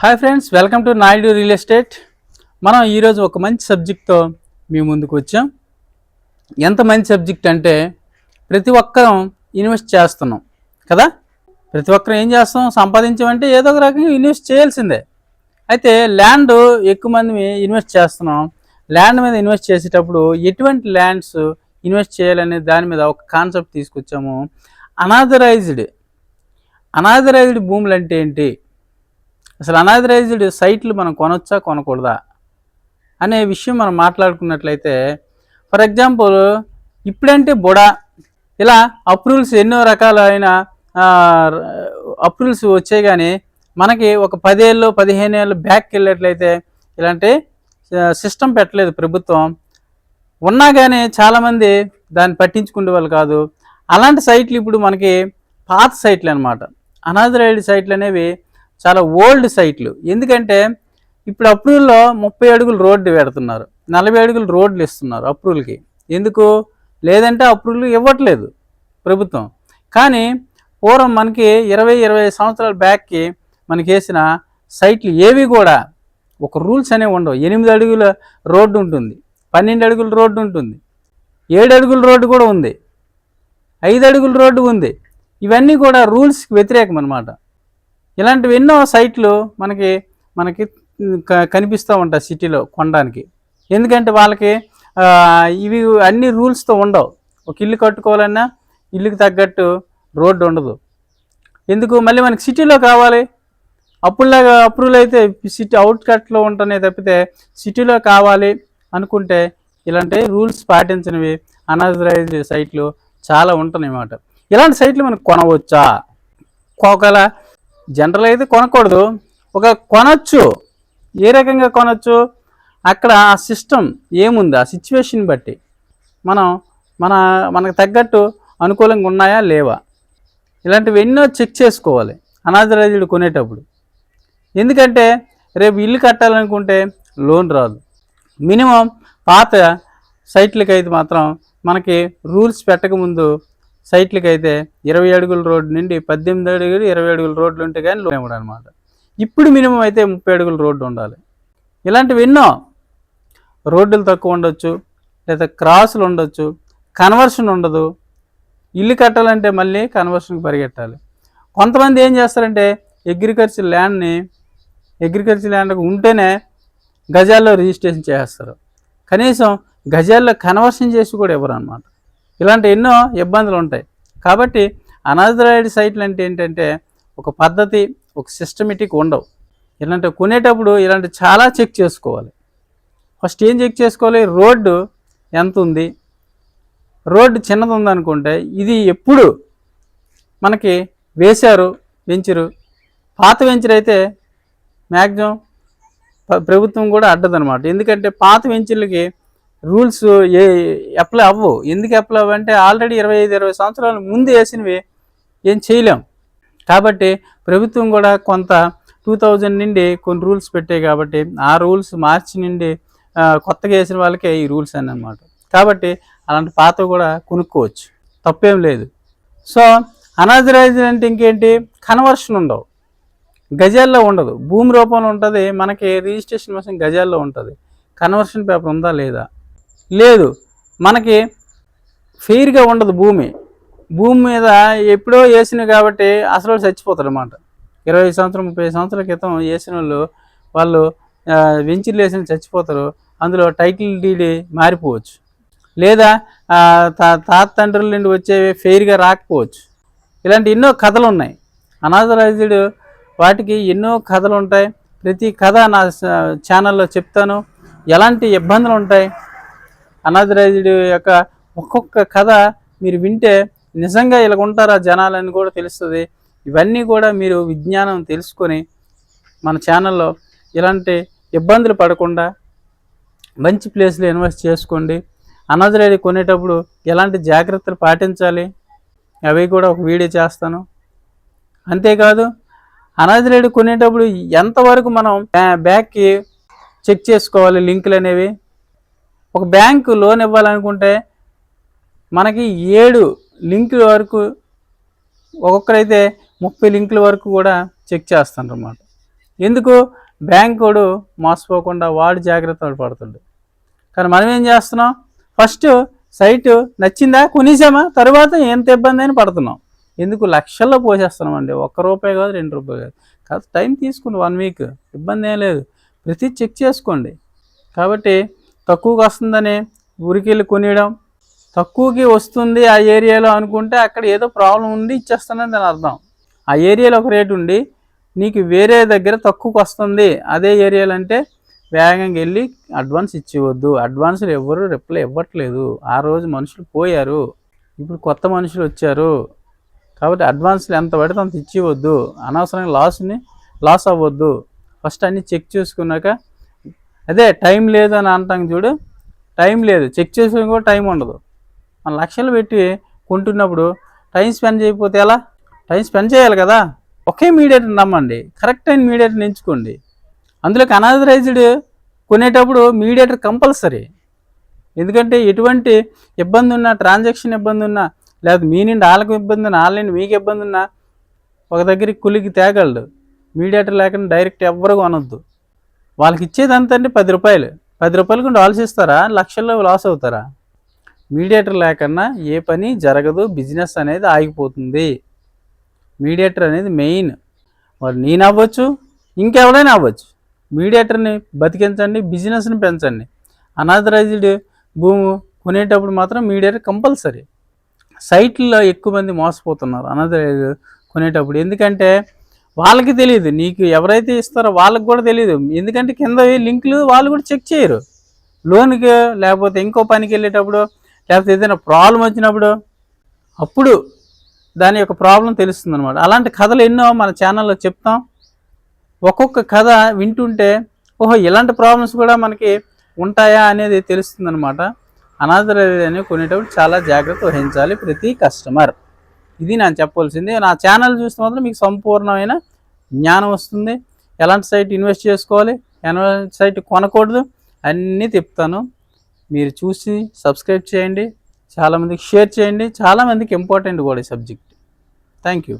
Hi friends welcome to Naidu real estate మనం ఈరోజు ఒక మంచి సబ్జెక్ట్తో మీ ముందుకు వచ్చాం. ఎంత మంచి సబ్జెక్ట్ అంటే ప్రతి ఒక్కరం ఇన్వెస్ట్ చేస్తున్నాం కదా? ప్రతి ఒక్కరం ఏం చేస్తాం సంపాదించామంటే ఏదో ఒక రకంగా ఇన్వెస్ట్ చేయాల్సిందే. అయితే ల్యాండ్ ఎక్కువ మంది ఇన్వెస్ట్ చేస్తున్నాం. ల్యాండ్ మీద ఇన్వెస్ట్ చేసేటప్పుడు ఎటువంటి ల్యాండ్స్ ఇన్వెస్ట్ చేయాలనే దాని మీద ఒక కాన్సెప్ట్ తీసుకొచ్చాము. అనాథరైజ్డ్ అనాథరైజ్డ్ భూములు అంటే ఏంటి? అసలు అనాథరైజ్డ్ సైట్లు మనం కొనొచ్చా కొనకూడదా? అనే విషయం మనం మాట్లాడుకున్నట్లయితే ఫర్ ఎగ్జాంపుల్ ఇప్పుడంటే బుడా ఇలా అప్రూవల్స్ ఎన్నో రకాలైన అప్రూవల్స్ వచ్చాయి కానీ మనకి ఒక పదేళ్ళు పదిహేను ఏళ్ళు బ్యాక్ వెళ్ళినట్లయితే ఇలాంటి సిస్టమ్ పెట్టలేదు ప్రభుత్వం. ఉన్నా కానీ చాలామంది దాన్ని పట్టించుకునే వాళ్ళు కాదు. అలాంటి సైట్లు ఇప్పుడు మనకి పాత సైట్లు అనమాట అనాథరైడ్ సైట్లు అనేవి చాలా ఓల్డ్ సైట్లు. ఎందుకంటే ఇప్పుడు అప్రూవల్లో ముప్పై అడుగులు రోడ్డు పెడుతున్నారు. నలభై అడుగులు రోడ్లు ఇస్తున్నారు అప్రూవల్కి. ఎందుకు? లేదంటే అప్రూవల్ ఇవ్వట్లేదు ప్రభుత్వం. కానీ పూర్వం మనకి ఇరవై ఇరవై సంవత్సరాల బ్యాక్కి మనకి వేసిన సైట్లు ఏవి కూడా ఒక రూల్స్ అనేవి ఉండవు. ఎనిమిది అడుగుల రోడ్డు ఉంటుంది. పన్నెండు అడుగుల రోడ్డు ఉంటుంది. ఏడు అడుగుల రోడ్డు కూడా ఉంది. ఐదు అడుగుల రోడ్డు ఉంది. ఇవన్నీ కూడా రూల్స్కి వ్యతిరేకం అనమాట ఇలాంటివి ఎన్నో సైట్లు మనకి మనకి కనిపిస్తూ ఉంటాయి సిటీలో కొనడానికి. ఎందుకంటే వాళ్ళకి ఇవి అన్ని రూల్స్తో ఉండవు. ఒక ఇల్లు కట్టుకోవాలన్నా ఇల్లుకి తగ్గట్టు రోడ్డు ఉండదు. ఎందుకు? మళ్ళీ మనకి సిటీలో కావాలి. అప్పుడులాగా అప్రూవల్ అయితే సిటీ అవుట్ కట్లో ఉంటనే తప్పితే సిటీలో కావాలి అనుకుంటే ఇలాంటి రూల్స్ పాటించినవి అనాథరైజ్డ్ సైట్లు చాలా ఉంటున్నాయి అన్నమాట ఇలాంటి సైట్లు మనకు కొనవచ్చా? ఒకవేళ జనరల్ అయితే కొనకూడదు. ఒక కొనచ్చు. ఏ రకంగా కొనచ్చు? అక్కడ ఆ సిస్టమ్ ఏముంది? ఆ సిచ్యువేషన్ బట్టి. మనం మన మనకు తగ్గట్టు అనుకూలంగా ఉన్నాయా లేవా? ఇలాంటివి ఎన్నో చెక్ చేసుకోవాలి. అనాథరైజుడు కొనేటప్పుడు. ఎందుకంటే రేపు ఇల్లు కట్టాలనుకుంటే లోన్ రాదు. మినిమం పాత సైట్లకి అయితే మాత్రం మనకి రూల్స్ పెట్టకముందు సైట్లకి అయితే ఇరవై అడుగుల రోడ్డు నుండి పద్దెనిమిది అడుగులు ఇరవై అడుగుల రోడ్లు ఉంటే కానీ లోన్ ఇవ్వడం అనమాట ఇప్పుడు మినిమం అయితే ముప్పై అడుగుల రోడ్డు ఉండాలి. ఇలాంటివి ఎన్నో రోడ్డులు తక్కువ ఉండొచ్చు లేదా క్రాసులు ఉండొచ్చు కన్వర్షన్ ఉండదు. ఇల్లు కట్టాలంటే మళ్ళీ కన్వర్షన్కి పరిగెట్టాలి. కొంతమంది ఏం చేస్తారంటే అగ్రికల్చర్ ల్యాండ్ని అగ్రికల్చర్ ల్యాండ్ ఉంటేనే గజాల్లో రిజిస్ట్రేషన్ చేస్తారు. కనీసం గజాల్లో కన్వర్షన్ చేసి కూడా ఇవ్వరు అనమాట ఇలాంటి ఎన్నో ఇబ్బందులు ఉంటాయి. కాబట్టి అనాథరైడ్ సైట్లు అంటే ఏంటంటే ఒక పద్ధతి ఒక సిస్టమేటిక్ ఉండవు. ఇలాంటి కొనేటప్పుడు ఇలాంటి చాలా చెక్ చేసుకోవాలి. ఫస్ట్ ఏం చెక్ చేసుకోవాలి? రోడ్డు ఎంత ఉంది? రోడ్డు చిన్నది ఉందనుకుంటే ఇది ఎప్పుడు మనకి వేశారు వెంచరు పాత వెంచర్ అయితే మ్యాక్సిమం ప్రభుత్వం కూడా అడ్డదనమాట ఎందుకంటే పాత వెంచర్లకి రూల్స్ ఏ అప్లై అవ్వవు. ఎందుకు అప్లై అవ్వంటే ఆల్రెడీ ఇరవై ఐదు ఇరవై సంవత్సరాల ముందు వేసినవి ఏం చేయలేం. కాబట్టి ప్రభుత్వం కూడా కొంత టూ థౌజండ్ నుండి కొన్ని రూల్స్ పెట్టాయి కాబట్టి ఆ రూల్స్ మార్చి నుండి కొత్తగా వేసిన వాళ్ళకే ఈ రూల్స్ అని అనమాట కాబట్టి అలాంటి పాత కూడా కొనుక్కోవచ్చు. తప్పేం లేదు. సో అనాథరైజ్ అంటే ఇంకేంటి? కన్వర్షన్ ఉండవు. గజాల్లో ఉండదు. భూమి రూపంలో ఉంటుంది. మనకి రిజిస్ట్రేషన్ కోసం గజాల్లో ఉంటుంది. కన్వర్షన్ పేపర్ ఉందా లేదా? లేదు. మనకి ఫెయిర్గా ఉండదు భూమి. భూమి మీద ఎప్పుడో వేసినవి కాబట్టి అసలు చచ్చిపోతారు అనమాట ఇరవై సంవత్సరం ముప్పై సంవత్సరాల క్రితం వేసిన వాళ్ళు వాళ్ళు వెంచర్లు వేసిన చచ్చిపోతారు. అందులో టైటిల్ డీడీ మారిపోవచ్చు. లేదా తా- తాత తండ్రుల నుండి వచ్చేవి ఫెయిర్గా రాకపోవచ్చు. ఇలాంటి ఎన్నో కథలు ఉన్నాయి. అనాథరాజుడు వాటికి ఎన్నో కథలు ఉంటాయి. ప్రతి కథ నా ఛానల్లో చెప్తాను. ఎలాంటి ఇబ్బందులు ఉంటాయి? అనాథరైజ్డ్ యొక్క ఒక్కొక్క కథ మీరు వింటే నిజంగా ఇలా ఉంటారా జనాలని కూడా తెలుస్తుంది. ఇవన్నీ కూడా మీరు విజ్ఞానం తెలుసుకొని మన ఛానల్లో ఇలాంటి ఇబ్బందులు పడకుండా మంచి ప్లేస్లో ఇన్వెస్ట్ చేసుకోండి. అనాథరైడ్ కొనేటప్పుడు ఎలాంటి జాగ్రత్తలు పాటించాలి? అవి కూడా ఒక వీడియో చేస్తాను. అంతేకాదు అనాథరైడ్ కొనేటప్పుడు ఎంతవరకు మనం బ్యాగ్కి చెక్ చేసుకోవాలి లింకులు అనేవి? ఒక బ్యాంకు లోన్ ఇవ్వాలనుకుంటే మనకి ఏడు లింకుల వరకు ఒక్కొక్కరైతే ముప్పై లింకుల వరకు కూడా చెక్ చేస్తారన్నమాట. ఎందుకు? బ్యాంకుడు మోసపోకుండా వాడు జాగ్రత్తలు పడుతుండు. కానీ మనం ఏం చేస్తున్నాం? ఫస్ట్ సైట్ నచ్చిందా? కొనేసామా? తర్వాత ఎంత ఇబ్బంది అని పడుతున్నాం. ఎందుకు? లక్షల్లో పోసేస్తున్నాం అండి ఒక్క రూపాయి కాదు రెండు రూపాయలు కాదు. కాదు టైం తీసుకుని వన్ వీక్. ఇబ్బంది ఏం లేదు. ప్రతి చెక్ చేసుకోండి. కాబట్టి తక్కువకి వస్తుందని ఊరికెళ్ళి కొనియడం. తక్కువకి వస్తుంది ఆ ఏరియాలో అనుకుంటే అక్కడ ఏదో ప్రాబ్లం ఉండి ఇచ్చేస్తానని దాని అర్థం. ఆ ఏరియాలో ఒక రేటు ఉండి నీకు వేరే దగ్గర తక్కువకి వస్తుంది అదే ఏరియాలో అంటే వేగంగా వెళ్ళి అడ్వాన్స్ ఇచ్చేవద్దు అడ్వాన్సులు ఎవరు రిప్లై ఇవ్వట్లేదు. ఆ రోజు మనుషులు పోయారు. ఇప్పుడు కొత్త మనుషులు వచ్చారు. కాబట్టి అడ్వాన్స్లు ఎంత పడితే అంత ఇచ్చేవద్దు అనవసరంగా లాస్ని లాస్ అవ్వద్దు. ఫస్ట్ అన్నీ చెక్ చేసుకున్నాక అదే టైం లేదు అని అంటాం చూడు టైం లేదు. చెక్ చేసుకుని కూడా టైం ఉండదు. మన లక్షలు పెట్టి కొంటున్నప్పుడు టైం స్పెండ్ చేయకపోతే ఎలా? టైం స్పెండ్ చేయాలి కదా? ఒకే మీడియేటర్ నమ్మండి. కరెక్ట్ అయిన మీడియేటర్ని ఎంచుకోండి. అందులోకి అనాథరైజ్డ్ కొనేటప్పుడు మీడియేటర్ కంపల్సరీ. ఎందుకంటే ఎటువంటి ఇబ్బంది ఉన్నా ట్రాన్సాక్షన్ ఇబ్బంది ఉన్నా లేదా మీ నుండి వాళ్ళకి ఇబ్బంది ఉన్నా వాళ్ళ నుండి మీకు ఇబ్బంది ఉన్నా ఒక దగ్గరికి కులికి తేగలడు. మీడియేటర్ లేకుండా డైరెక్ట్ ఎవ్వరు కొనొద్దు. వాళ్ళకి ఇచ్చేది అంత అండి పది రూపాయలు. పది రూపాయలు కూడా ఆలోచిస్తారా లక్షల్లో లాస్ అవుతారా? మీడియేటర్ లేకన్నా ఏ పని జరగదు బిజినెస్ అనేది ఆగిపోతుంది. మీడియేటర్ అనేది మెయిన్. మరి నేను అవ్వచ్చు ఇంకెవడైనా అవ్వచ్చు. మీడియేటర్ని బతికించండి బిజినెస్ని పెంచండి. అనాథరైజ్డ్ భూమి కొనేటప్పుడు మాత్రం మీడియేటర్ కంపల్సరీ. సైట్లో ఎక్కువ మంది మోసపోతున్నారు అనాథరైజ్ కొనేటప్పుడు. ఎందుకంటే వాళ్ళకి తెలియదు. నీకు ఎవరైతే ఇస్తారో వాళ్ళకి కూడా తెలియదు. ఎందుకంటే కింద లింకులు వాళ్ళు కూడా చెక్ చేయరు. లోన్కి లేకపోతే ఇంకో పనికి వెళ్ళేటప్పుడు లేకపోతే ఏదైనా ప్రాబ్లం వచ్చినప్పుడు అప్పుడు దాని యొక్క ప్రాబ్లం తెలుస్తుంది అనమాట అలాంటి కథలు ఎన్నో మన ఛానల్లో చెప్తాం. ఒక్కొక్క కథ వింటుంటే ఓహో ఇలాంటి ప్రాబ్లమ్స్ కూడా మనకి ఉంటాయా అనేది తెలుస్తుంది అనమాట అనాథరైన కొనేటప్పుడు చాలా జాగ్రత్త వహించాలి ప్రతి కస్టమర్. ఇది నేను చెప్పవలసింది. నా ఛానల్ చూస్తే మాత్రం మీకు సంపూర్ణమైన జ్ఞానం వస్తుంది. ఎలాంటి సైట్ ఇన్వెస్ట్ చేసుకోవాలి? ఎలాంటి సైట్ కొనకూడదు? అన్నీ చెప్తాను మీరు చూసి సబ్స్క్రైబ్ చేయండి. చాలామందికి షేర్ చేయండి. చాలామందికి ఇంపార్టెంట్ కూడా ఈ సబ్జెక్ట్ థ్యాంక్ యూ